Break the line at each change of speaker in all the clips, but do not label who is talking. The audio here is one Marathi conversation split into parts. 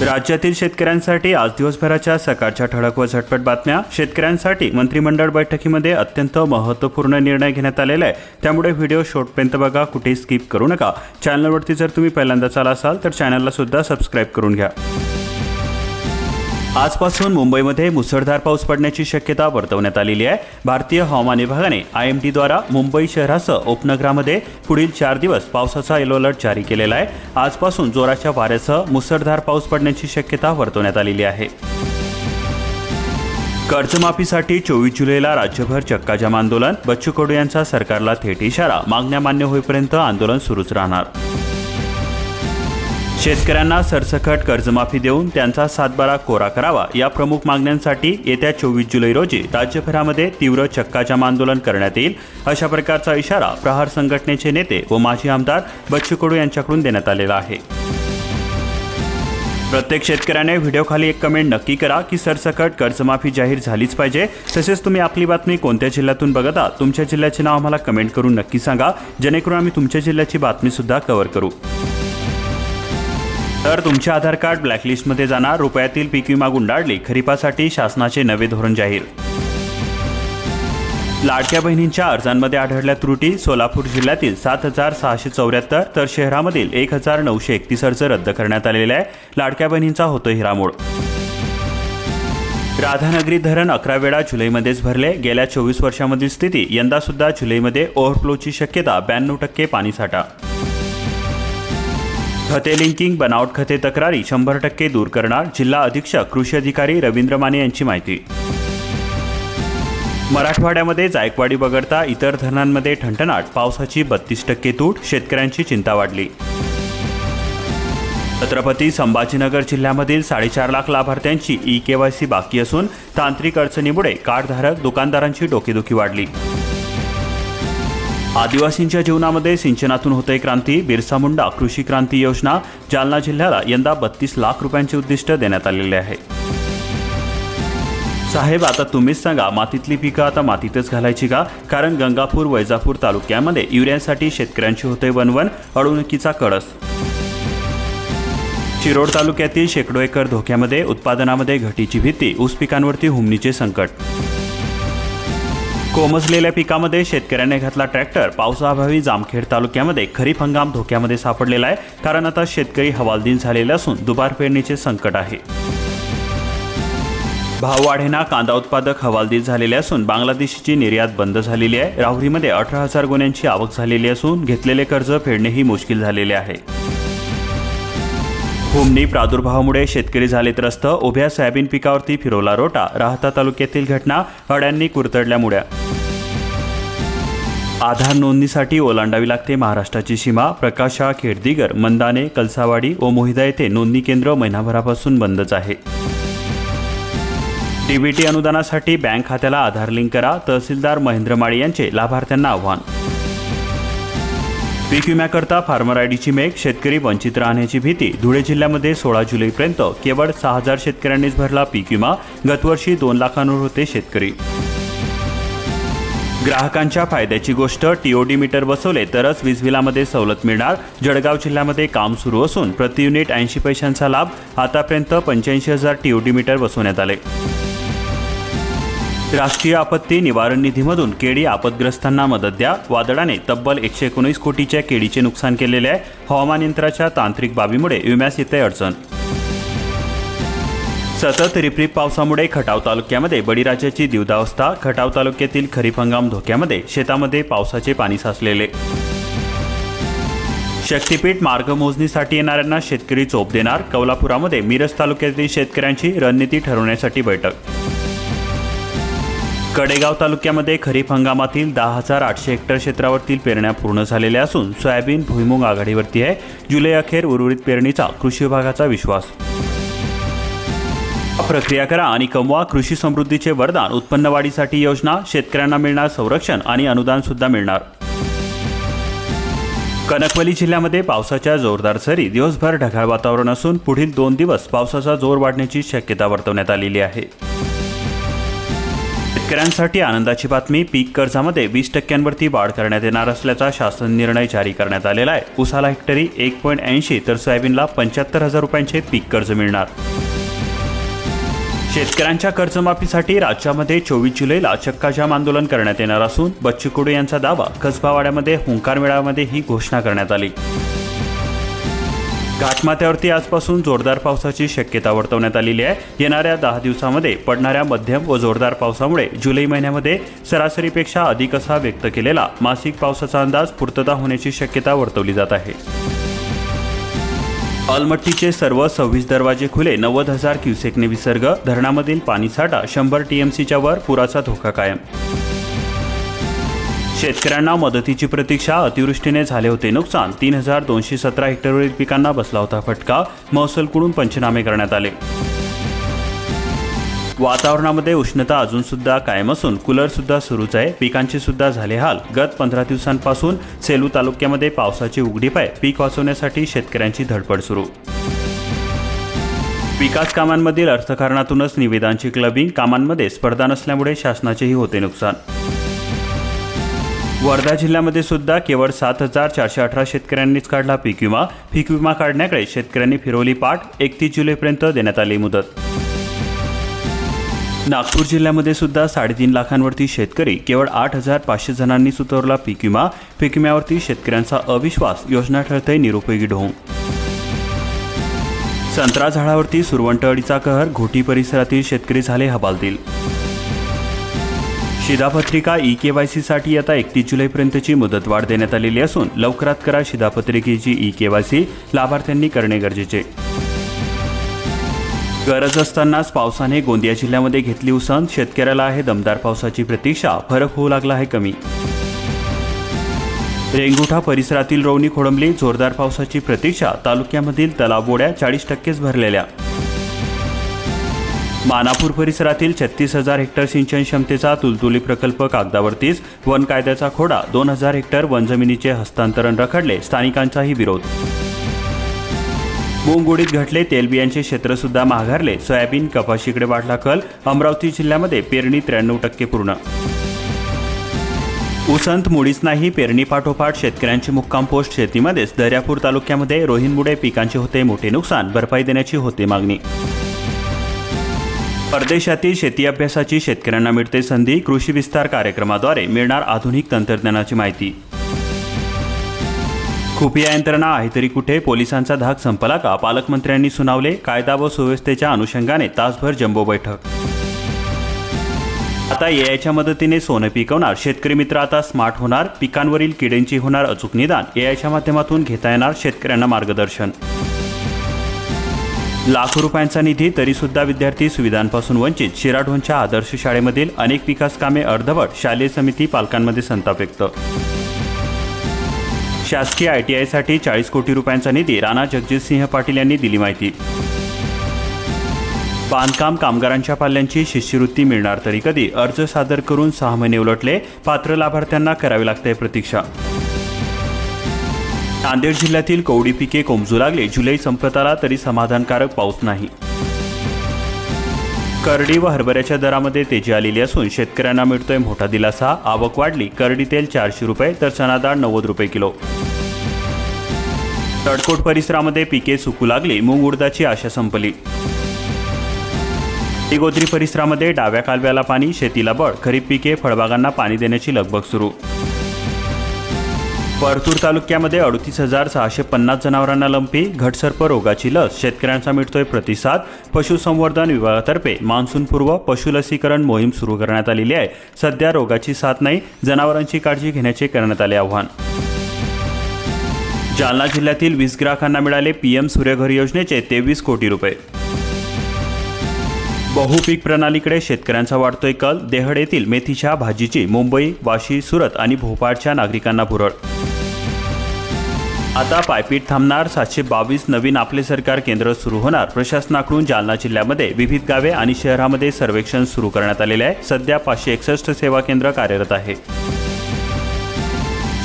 राज्यातील शेतकऱ्यांसाठी आज दिवसभराच्या सकाळच्या ठळक व झटपट बातम्या. शेतकऱ्यांसाठी मंत्रिमंडळ बैठकीमध्ये अत्यंत महत्त्वपूर्ण निर्णय घेण्यात आलेला आहे. त्यामुळे व्हिडिओ शॉर्टपर्यंत बघा कुठेही स्किप करू नका. चॅनलवरती जर तुम्ही पहिल्यांदाच आला असाल तर चॅनलला सुद्धा सबस्क्राईब करून घ्या. आजपासून मुंबईमध्ये मुसळधार पाऊस पडण्याची शक्यता वर्तवण्यात आलेली आहे. भारतीय हवामान विभागाने आय एम डीद्वारा मुंबई शहरासह उपनगरामध्ये पुढील चार दिवस पावसाचा येलो अलर्ट जारी केलेला आहे. आजपासून जोराच्या वाऱ्यासह मुसळधार पाऊस पडण्याची शक्यता वर्तवण्यात आलेली आहे. कर्जमाफीसाठी चोवीस जुलैला राज्यभर चक्काजाम आंदोलन बच्चू कडू यांचा सरकारला थेट इशारा मागण्या मान्य होईपर्यंत आंदोलन सुरूच राहणार. शेतकऱ्यांना सरसकट कर्जमाफी देऊन त्यांचा सातबारा कोरा करावा या प्रमुख मागण्यांसाठी येत्या चोवीस जुलै रोजी राज्यभरामध्ये तीव्र चक्काजाम आंदोलन करण्यात येईल अशा प्रकारचा इशारा प्रहार संघटनेचे नेते व माजी आमदार बच्चू कडू यांच्याकडून देण्यात आलेला आहे. प्रत्येक शेतकऱ्याने व्हिडिओखाली एक कमेंट नक्की करा की सरसकट कर्जमाफी जाहीर झालीच पाहिजे. तसेच तुम्ही आपली बातमी कोणत्या जिल्ह्यातून बघत आहात तुमच्या जिल्ह्याचे नाव आम्हाला कमेंट करून नक्की सांगा. जेणेकरून आम्ही तुमच्या जिल्ह्याची बातमीसुद्धा कव्हर करू. तर तुमचे आधार कार्ड ब्लॅकलिस्टमध्ये जाणार रुपयातील पीक विमा गुंडाळली खरीपासाठी शासनाचे नवे धोरण जाहीर. लाडक्या बहिणींच्या अर्जांमध्ये आढळल्या त्रुटी सोलापूर जिल्ह्यातील सात हजार सहाशे चौऱ्याहत्तर तर शहरामधील एक हजार नऊशे एकतीस अर्ज रद्द करण्यात आलेले आहे. लाडक्या बहिणींचा होतो हिरामोड. राधानगरी धरण अकरा वेळा जुलैमध्येच भरले. गेल्या चोवीस वर्षामधील स्थिती यंदासुद्धा जुलैमध्ये ओव्हरफ्लोची शक्यता ब्याण्णव टक्के पाणीसाठा. खते लिंकिंग बनावट खते तक्रारी शंभर टक्के दूर करणार जिल्हा अधीक्षक कृषी अधिकारी रवींद्र माने यांची माहिती. मराठवाड्यामध्ये जायकवाडी वगळता इतर धरणांमध्ये ठणठणाट पावसाची बत्तीस टक्के तूट शेतकऱ्यांची चिंता वाढली. छत्रपती संभाजीनगर जिल्ह्यामधील साडेचार लाख लाभार्थ्यांची ई केवायसी बाकी असून तांत्रिक अडचणीमुळे कार्डधारक दुकानदारांची डोकेदुखी वाढली. आदिवासींच्या जीवनामध्ये सिंचनातून होते क्रांती. बिरसा मुंडा कृषी क्रांती योजना जालना जिल्ह्याला यंदा बत्तीस लाख रुपयांचे उद्दिष्ट देण्यात आलेले आहे. साहेब आता तुम्हीच सांगा मातीतली पिकं आता मातीतच घालायची का? कारण गंगापूर वैजापूर तालुक्यामध्ये युरियासाठी शेतकऱ्यांची होते वनवन अडवणुकीचा कळस. शिरोड तालुक्यातील शेकडो एकर धोक्यामध्ये उत्पादनामध्ये घटीची भीती ऊस पिकांवरती हुमणीचे संकट. कोमजलेल्या पिकामध्ये शेतकऱ्याने घातला ट्रॅक्टर. पावसाअभावी जामखेड तालुक्यामध्ये खरीप हंगाम धोक्यामध्ये सापडलेला आहे. कारण आता शेतकरी हवालदिन झालेले असून दुबार पेरणीचे संकट आहे. भाववाढेना कांदा उत्पादक हवालदिल झालेले असून बांगलादेशीची निर्यात बंद झालेली आहे. राहुरीमध्ये अठरा हजार गुन्ह्यांची आवक झालेली असून घेतलेले कर्ज फेडणेही मुश्किल झालेले आहे. हुमणी प्रादुर्भावामुळे शेतकरी झाले त्रस्त उभ्या सोयाबीन पिकावरती फिरवला रोटा. राहता तालुक्यातील घटना अड्यांनी कुरतडल्यामुळे. आधार नोंदणीसाठी ओलांडावी लागते. महाराष्ट्राची सीमा प्रकाशा खेडदिगर मंदाने कलसावाडी व मोहिदा येथे नोंदणी केंद्र महिनाभरापासून बंदच आहे. डीबीटी अनुदानासाठी बँक खात्याला आधार लिंक करा तहसीलदार महेंद्र माळी यांचे लाभार्थ्यांना आव्हान. पीक विम्याकरता फार्मर आयडीची मेघ शेतकरी वंचित राहण्याची भीती. धुळे जिल्ह्यामध्ये सोळा जुलैपर्यंत केवळ सहा हजार शेतकऱ्यांनीच भरला पीक विमा. गतवर्षी दोन लाखांवर होते शेतकरी. ग्राहकांच्या फायद्याची गोष्ट टीओडी मीटर बसवले तरच वीज बिलामध्ये सवलत मिळणार. जळगाव जिल्ह्यामध्ये काम सुरू असून प्रति युनिट ऐंशी पैशांचा लाभ. आतापर्यंत पंच्याऐंशी हजार टीओडी मीटर बसवण्यात आले. राष्ट्रीय आपत्ती निवारण निधीमधून केळी आपदग्रस्तांना मदत द्या. वादळाने तब्बल एकशे एकोणीस कोटीच्या केळीचे नुकसान केलेले आहे. हवामान यंत्राच्या तांत्रिक बाबीमुळे विम्यास येते अडचण. सतत रिपरिप पावसामुळे खटाव तालुक्यामध्ये बळीराजाची दिवदावस्था. खटाव तालुक्यातील खरीप हंगाम धोक्यामध्ये शेतामध्ये पावसाचे पाणी साचलेले. शक्तीपीठ मार्ग मोजणीसाठी येणाऱ्यांना शेतकरी चोप देणार. कौलापुरामध्ये मिरज तालुक्यातील शेतकऱ्यांची रणनीती ठरवण्यासाठी बैठक. कडेगाव तालुक्यामध्ये खरीप हंगामातील दहा हजार आठशे हेक्टर क्षेत्रावरतील पेरण्या पूर्ण झालेल्या असून सोयाबीन भुईमुग आघाडीवरती आहे. जुलै अखेर उर्वरित पेरणीचा कृषी विभागाचा विश्वास. प्रक्रिया करा आणि कमवा. कृषी समृद्धीचे वरदान. उत्पन्न वाढीसाठी योजना. शेतकऱ्यांना मिळणार संरक्षण आणि अनुदान सुद्धा मिळणार. कनकवली जिल्ह्यामध्ये पावसाच्या जोरदार सरी. दिवसभर ढगाळ वातावरण असून पुढील दोन दिवस पावसाचा जोर वाढण्याची शक्यता वर्तवण्यात आलेली आहे. शेतकऱ्यांसाठी आनंदाची बातमी. पीक कर्जामध्ये वीस टक्क्यांवरती वाढ करण्यात येणार असल्याचा शासन निर्णय जारी करण्यात आलेला आहे. उसाला हेक्टरी एक पॉईंट ऐंशी तर सोयाबीनला पंच्याहत्तर हजार रुपयांचे पीक कर्ज मिळणार. शेतकऱ्यांच्या कर्जमाफीसाठी राज्यामध्ये चोवीस जुलैला चक्काजाम आंदोलन करण्यात येणार असून बच्चू कडू यांचा दावा कसबावाड्यामध्ये हुंकार मेळाव्यामध्ये ही घोषणा करण्यात आली. घाटमाथ्यावरती आजपासून जोरदार पावसाची शक्यता वर्तवण्यात आलेली आहे. येणाऱ्या दहा दिवसामध्ये पडणाऱ्या मध्यम व जोरदार पावसामुळे जुलै महिन्यामध्ये सरासरीपेक्षा अधिक असा व्यक्त केलेला मासिक पावसाचा अंदाज पूर्तता होण्याची शक्यता वर्तवली जात आहे. अलमट्टीचे सर्व सव्वीस दरवाजे खुले नव्वद हजार क्युसेकने विसर्ग धरणामधील पाणीसाठा शंभर टीएमसीच्या वर पुराचा धोका कायम. शेतकऱ्यांना मदतीची प्रतीक्षा अतिवृष्टीने झाले होते नुकसान तीन हजार दोनशे सतरा हेक्टरवरील पिकांना बसला होता फटका महसूलकडून पंचनामे करण्यात आले. वातावरणामध्ये उष्णता अजून सुद्धा कायम असून कूलर सुद्धा सुरूच आहे. पिकांचे सुद्धा झाले हाल. गत पंधरा दिवसांपासून सेलू तालुक्यामध्ये पावसाची उघडीप आहे पीक वाचवण्यासाठी शेतकऱ्यांची धडपड सुरू. विकास कामांमधील अर्थकारणातूनच निविदांची क्लबिंग कामांमध्ये स्पर्धा नसल्यामुळे शासनाचेही होते नुकसान. वर्धा जिल्ह्यामध्ये सुद्धा केवळ सात हजार चारशे अठरा शेतकऱ्यांनीच काढला पीक विमा. पीक विमा काढण्याकडे शेतकऱ्यांनी फिरवली पाठ. एकतीस जुलैपर्यंत देण्यात आली मुदत. नागपूर जिल्ह्यामध्ये सुद्धा साडेतीन लाखांवरती शेतकरी केवळ आठ हजार पाचशे जणांनी सुतवला पीक विमा. पीक विम्यावरती शेतकऱ्यांचा अविश्वास योजना ठरते निरुपयोगी ढोंग. संत्रा झाडावरती सुरवंट अडीचा कहर घोटी परिसरातील शेतकरी झाले हवालदिल शिधापत्रिका ई के वाय सीसाठी आता एकतीस जुलैपर्यंतची मुदतवाढ देण्यात आलेली असून लवकरात करा शिधापत्रिकेची ई के वाय सी लाभार्थ्यांनी करणे गरजेचे. गरज असतानाच पावसाने गोंदिया जिल्ह्यामध्ये घेतली उसण शेतकऱ्याला आहे दमदार पावसाची प्रतीक्षा. फरक होऊ लागला आहे कमी. रेंगुठा परिसरातील रोवणी खोडंबली. जोरदार पावसाची प्रतीक्षा. तालुक्यामधील तलावबोड्या चाळीस टक्केच भरलेल्या. मानापूर परिसरातील छत्तीस हजार हेक्टर सिंचन क्षमतेचा तुलतुली प्रकल्प कागदावरतीच. वन कायद्याचा खोडा. दोन हजार हेक्टर वनजमिनीचे हस्तांतरण रखडले. स्थानिकांचाही विरोध. मूग उडीद घटले तेलबियांचे क्षेत्र सुद्धा माघारले. सोयाबीन कपाशीकडे वाढला कल. अमरावती जिल्ह्यामध्ये पेरणी त्र्याण्णव टक्के पूर्ण. उसंत मुळीच नाही पेरणी पाठोपाठ शेतकऱ्यांची मुक्काम पोस्ट शेतीमध्येच. दर्यापूर तालुक्यामध्ये रोहिणमुळे पिकांचे होते मोठे नुकसान भरपाई देण्याची होते मागणी. परदेशातील शेती अभ्यासाची शेतकऱ्यांना मिळते संधी. कृषी विस्तार कार्यक्रमाद्वारे मिळणार आधुनिक तंत्रज्ञानाची माहिती. खुफिया यंत्रणा आहे तरी कुठे पोलिसांचा धाक संपला का? पालकमंत्र्यांनी सुनावले कायदा व सुव्यवस्थेच्या अनुषंगाने तासभर जम्बो बैठक. आता एआयच्या मदतीने सोनं पिकवणार. शेतकरी मित्र आता स्मार्ट होणार. पिकांवरील किड्यांची होणार अचूक निदान. एआयच्या माध्यमातून घेता येणार शेतकऱ्यांना मार्गदर्शन. लाखो रुपयांचा निधी तरी सुद्धा विद्यार्थी सुविधांपासून वंचित. शिराढोणच्या आदर्श शाळेमधील अनेक विकास कामे अर्धवट. शालेय समिती पालकांमध्ये संताप व्यक्त. शासकीय आय टी आयसाठी चाळीस कोटी रुपयांचा निधी राणा जगजितसिंह पाटील यांनी दिली माहिती. बांधकाम कामगारांच्या पाल्यांची शिष्यवृत्ती मिळणार तरी कधी अर्ज सादर करून सहा महिने उलटले पात्र लाभार्थ्यांना करावी लागते प्रतीक्षा. नांदेड जिल्ह्यातील कवडी पिके कोमजू लागले जुलै संपत आला तरी समाधानकारक पाऊस नाही. करडी व हरभऱ्याच्या दरामध्ये तेजी आलेली असून शेतकऱ्यांना मिळतोय मोठा दिलासा. आवक वाढली. करडी तेल चारशे रुपये तर चना डाळ नव्वद रुपये किलो. तडकोट परिसरामध्ये पिके सुकू लागली. मूग उडदाची आशा संपली. इगोत्री परिसरामध्ये डाव्या कालव्याला पाणी शेतीला बळ. खरीप पिके फळबागांना पाणी देण्याची लगबग सुरू. परतूर तालुक्यामध्ये अडतीस हजार सहाशे पन्नास जनावरांना लंपी घटसर्प रोगाची लस. शेतकऱ्यांचा मिळतोय प्रतिसाद. पशुसंवर्धन विभागातर्फे मान्सूनपूर्व पशु लसीकरण मोहीम सुरू करण्यात आलेली आहे. सध्या रोगाची साथ नाही जनावरांची काळजी घेण्याचे करण्यात आले आव्हान. जालना जिल्ह्यातील वीस ग्राहकांना मिळाले पीएम सूर्यघर योजनेचे तेवीस कोटी रुपये. बहुपीक प्रणालीकडे शेतकऱ्यांचा वाढतोय कल. देहड येथील मेथीच्या भाजीची मुंबई वाशी सुरत आणि भोपाळच्या नागरिकांना भुरळ. आता पायपीट थांबणार. सातशे बावीस नवीन आपले सरकार केंद्र सुरू होणार. प्रशासनाकडून जालना जिल्ह्यामध्ये विविध गावे आणि शहरामध्ये सर्वेक्षण सुरू करण्यात आलेले आहे. सध्या पाचशे एकसष्ट सेवा केंद्र कार्यरत आहे.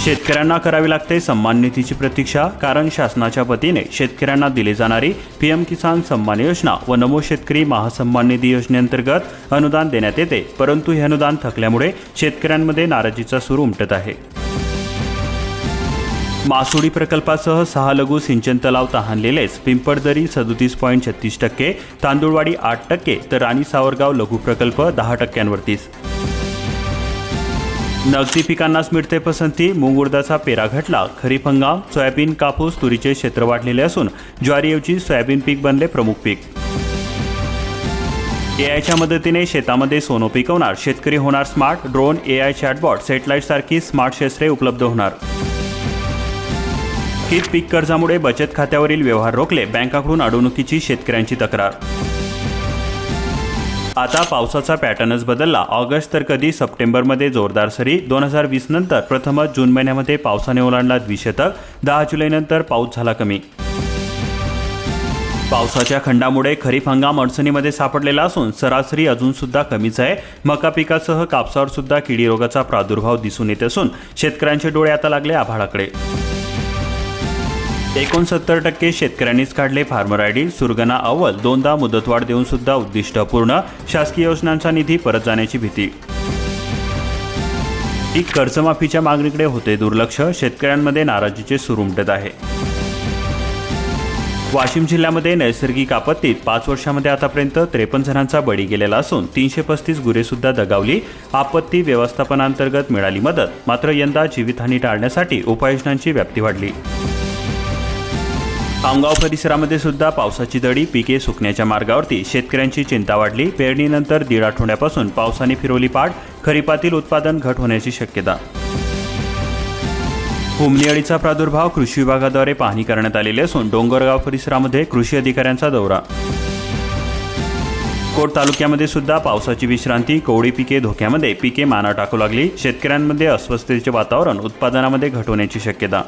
शेतकऱ्यांना करावी लागते सन्मान निधीची प्रतीक्षा कारण शासनाच्या वतीने शेतकऱ्यांना दिली जाणारी पीएम किसान सन्मान योजना व नमो शेतकरी महासन्मान निधी योजनेअंतर्गत अनुदान देण्यात येते. परंतु हे अनुदान थकल्यामुळे शेतकऱ्यांमध्ये नाराजीचा सूर उमटत आहे. मासुडी प्रकल्पासह सहा लघु सिंचन तलाव तहानलेलेच पिंपळदरी सदोतीस पॉईंट छत्तीस टक्के तांदुळवाडी आठ टक्के तर राणी सावरगाव लघु प्रकल्प दहा टक्क्यांवरतीच. नगदी पिकांनाच मिळते पसंती मुंगुर्दाचा पेरा घटला खरीप हंगाम सोयाबीन कापूस तुरीचे क्षेत्र वाढलेले असून ज्वारीऐवजी सोयाबीन पीक बनले प्रमुख पीक. एआयच्या मदतीने शेतामध्ये सोनं पिकवणार शेतकरी होणार smart drone AI chatbot satellite सारखी स्मार्ट शस्त्रे उपलब्ध होणार. थकीत पीक कर्जामुळे बचत खात्यावरील व्यवहार रोखले बँकाकडून अडवणुकीची शेतकऱ्यांची तक्रार. आता पावसाचा पॅटर्नच बदलला. ऑगस्ट तर कधी सप्टेंबरमध्ये जोरदार सरी दोन हजार वीस नंतर प्रथमच जून महिन्यामध्ये पावसाने ओलांडला द्विशतक दहा जुलैनंतर पाऊस झाला कमी. पावसाच्या खंडामुळे खरीप हंगाम अडचणीमध्ये सापडलेला असून सरासरी अजून सुद्धा कमीच आहे. मका पिकासह कापसावर सुद्धा किडी रोगाचा प्रादुर्भाव दिसून येत असून शेतकऱ्यांचे डोळे आता लागले आभाळाकडे. एकोणसत्तर टक्के शेतकऱ्यांनीच काढले फार्मर आय डी. सुरगणा अव्वल दोनदा मुदतवाढ देऊन सुद्धा उद्दिष्ट पूर्ण शासकीय योजनांचा निधी परत जाण्याची भीती. ही कर्जमाफीच्या मागणीकडे होते दुर्लक्ष शेतकऱ्यांमध्ये नाराजीचे सूर उमटत आहे. वाशिम जिल्ह्यामध्ये नैसर्गिक आपत्तीत पाच वर्षामध्ये आतापर्यंत त्रेपन्न जणांचा बळी गेलेला असून तीनशे पस्तीस गुरेसुद्धा दगावली. आपत्ती व्यवस्थापनांतर्गत मिळाली मदत मात्र यंदा जीवितहानी टाळण्यासाठी उपाययोजनांची व्याप्ती वाढली. खामगाव परिसरामध्ये सुद्धा पावसाची दडी पिके सुकण्याच्या मार्गावरती शेतकऱ्यांची चिंता वाढली. पेरणीनंतर दीड आठवड्यापासून पावसाने फिरवली पाठ खरीपातील उत्पादन घट होण्याची शक्यता. हुमणी अळीचा प्रादुर्भाव कृषी विभागाद्वारे पाहणी करण्यात आलेली असून डोंगरगाव परिसरामध्ये कृषी अधिकाऱ्यांचा दौरा. कोट तालुक्यामध्ये सुद्धा पावसाची विश्रांती कोवडी पिके धोक्यामध्ये पिके माना टाकू लागली. शेतकऱ्यांमध्ये अस्वस्थतेचे वातावरण उत्पादनामध्ये घट होण्याची शक्यता.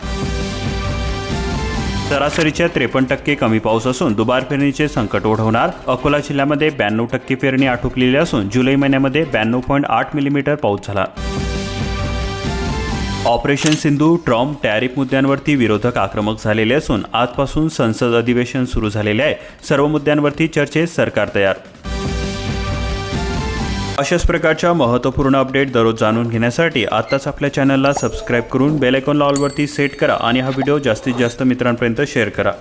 सरासरीच्या त्रेपन्न टक्के कमी पाऊस असून दुबार पेरणीचे संकट ओढवणार. अकोला जिल्ह्यामध्ये ब्याण्णव टक्के पेरणी आटोपलेली असून जुलै महिन्यामध्ये ब्याण्णव पॉईंट आठ मिलीमीटर पाऊस झाला. ऑपरेशन सिंधू ट्रम्प टॅरिफ मुद्द्यांवरती विरोधक आक्रमक झालेले असून आजपासून संसद अधिवेशन सुरू झालेले आहे. सर्व मुद्द्यांवरती चर्चेत सरकार तयार अशाच प्रकारच्या महत्त्वपूर्ण अपडेट दररोज जाणून घेण्यासाठी आत्ताच आपल्या चॅनलला सबस्क्राईब करून बेल आयकॉन ऑलवरती सेट करा आणि हा व्हिडिओ जास्तीत जास्त मित्रांपर्यंत शेअर करा.